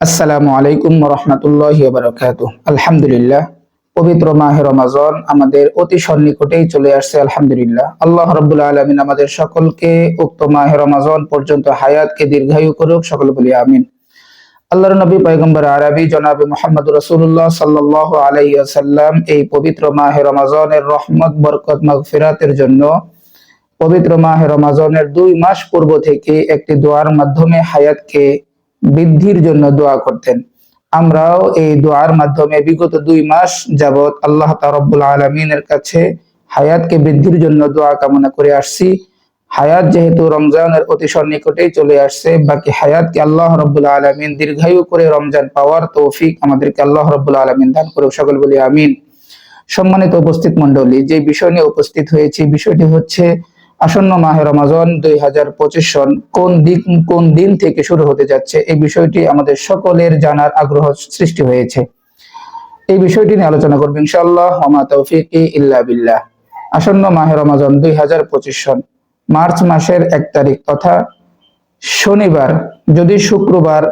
আসসালামু আলাইকুম রহমতুল্লাহ বারকাত আলহামদুলিল্লাহ, পবিত্র মাহে রমাজন আমাদের অতি সন্নিকটেই চলে আসছে, আলহামদুলিল্লাহ। আল্লাহ রব্বুল আলমিন আমাদের সকলকে উক্ত মাহে রমাজন পর্যন্ত হায়াতকে দীর্ঘায়ু করুক, সকল বলি আমিন। আল্লাহর নবী, পয়গম্বর আরবি জনাবে মোহাম্মদ রসুল্লাহ সাল্লাহ আলাইসাল্লাম এই পবিত্র মাহে রমাজনের রহমত, বরকত, মগফিরাতের জন্য পবিত্র মাহে রমাজনের দুই মাস পূর্ব থেকে একটি দোয়ার মাধ্যমে হায়াতকে বৃদ্ধির জন্য দোয়া করতেন। আমরাও এই দোয়ার মাধ্যমে বিগত দুই মাস যাবৎ আল্লাহ তারব্বুল আলমিনের কাছে হায়াতকে বৃদ্ধির জন্য দোয়া কামনা করে আসছি। হায়াত যেহেতু রমজানের অতি সন্নিকটেই চলে আসছে, বাকি হায়াতকে আল্লাহ রব্বুল আলমিন দীর্ঘায়ু করে রমজান পাওয়ার তৌফিক আমাদেরকে আল্লাহ রব্বুল আলমিন দান করে সকল বলি আমিন। সম্মানিত উপস্থিত মন্ডলী যে বিষয় নিয়ে উপস্থিত হয়েছে, বিষয়টি হচ্ছে আসন্ন মাহে রমাজন দুই হাজার পঁচিশ সন কোন দিক, কোন দিন থেকে শুরু হতে যাচ্ছে, এই বিষয়টি আমাদের সকলের জানার আগ্রহ সৃষ্টি হয়েছে। এই বিষয়টি নিয়ে আলোচনা করব তৌফিক ইল্লা বিল্লাহ। আসন্ন মাহে রমাজন দুই হাজার পঁচিশ সন মার্চ মাসের এক তারিখ, তথা শনিবার, যদি শুক্রবার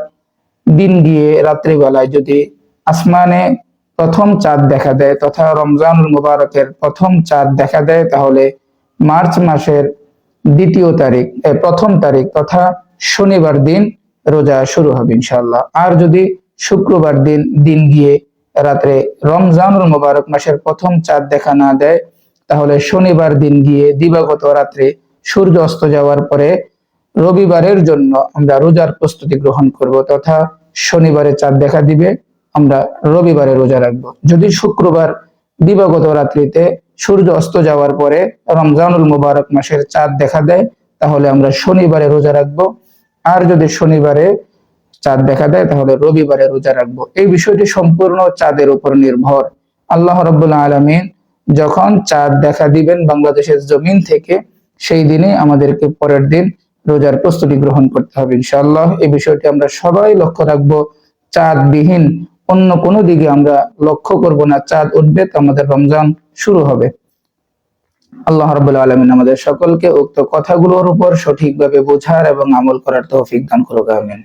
দিন গিয়ে রাত্রিবেলায় যদি আসমানে প্রথম চাঁদ দেখা দেয়, তথা রমজানুল মুবারকের প্রথম চাঁদ দেখা দেয়, তাহলে মার্চ মাসের দ্বিতীয় তারিখ প্রথম তারিখ তথা শনিবার দিন রোজা শুরু হবে ইনশাল্লাহ আর যদি শুক্রবার দিন দিন গিয়ে রাত্রে রমজানুল মোবারক মাসের প্রথম চাঁদ দেখা না দেয়, তাহলে শনিবার দিন গিয়ে দিবাগত রাত্রে সূর্য অস্ত যাওয়ার পরে রবিবারের জন্য আমরা রোজার প্রস্তুতি গ্রহণ করব তথা শনিবারে চাঁদ দেখা দিবে, আমরা রবিবারে রোজা রাখব। যদি শুক্রবার দিবাগত রাত্রিতে সূর্য অস্ত যাওয়ার পরে রমজানুল মুবারক মাসের চাঁদ দেখা দেয়, তাহলে আমরা শনিবারে রোজা রাখব। আর যদি শনিবারে চাঁদ দেখা দেয়, তাহলে রবিবারে রোজা রাখব। এই বিষয়টি সম্পূর্ণ চাঁদের উপর নির্ভর। আল্লাহ রব্বুল্লাহ আলমিন যখন চাঁদ দেখা দিবেন বাংলাদেশের জমিন থেকে, সেই দিনে আমাদেরকে পরের দিন রোজার প্রস্তুতি গ্রহণ করতে হবে, ইনশাআল্লাহ। এই বিষয়টি আমরা সবাই লক্ষ্য রাখব। চাঁদ বিহীন অন্য কোনো দিকে আমরা লক্ষ্য করব না, চাঁদ উঠবে তো আমাদের রমজান শুরু হবে। আল্লাহ রবুল্লা আলমিন আমাদের সকলকে উক্ত কথাগুলোর উপর সঠিকভাবে বোঝার এবং আমল করার তৌফিক দান করুক, আমিন।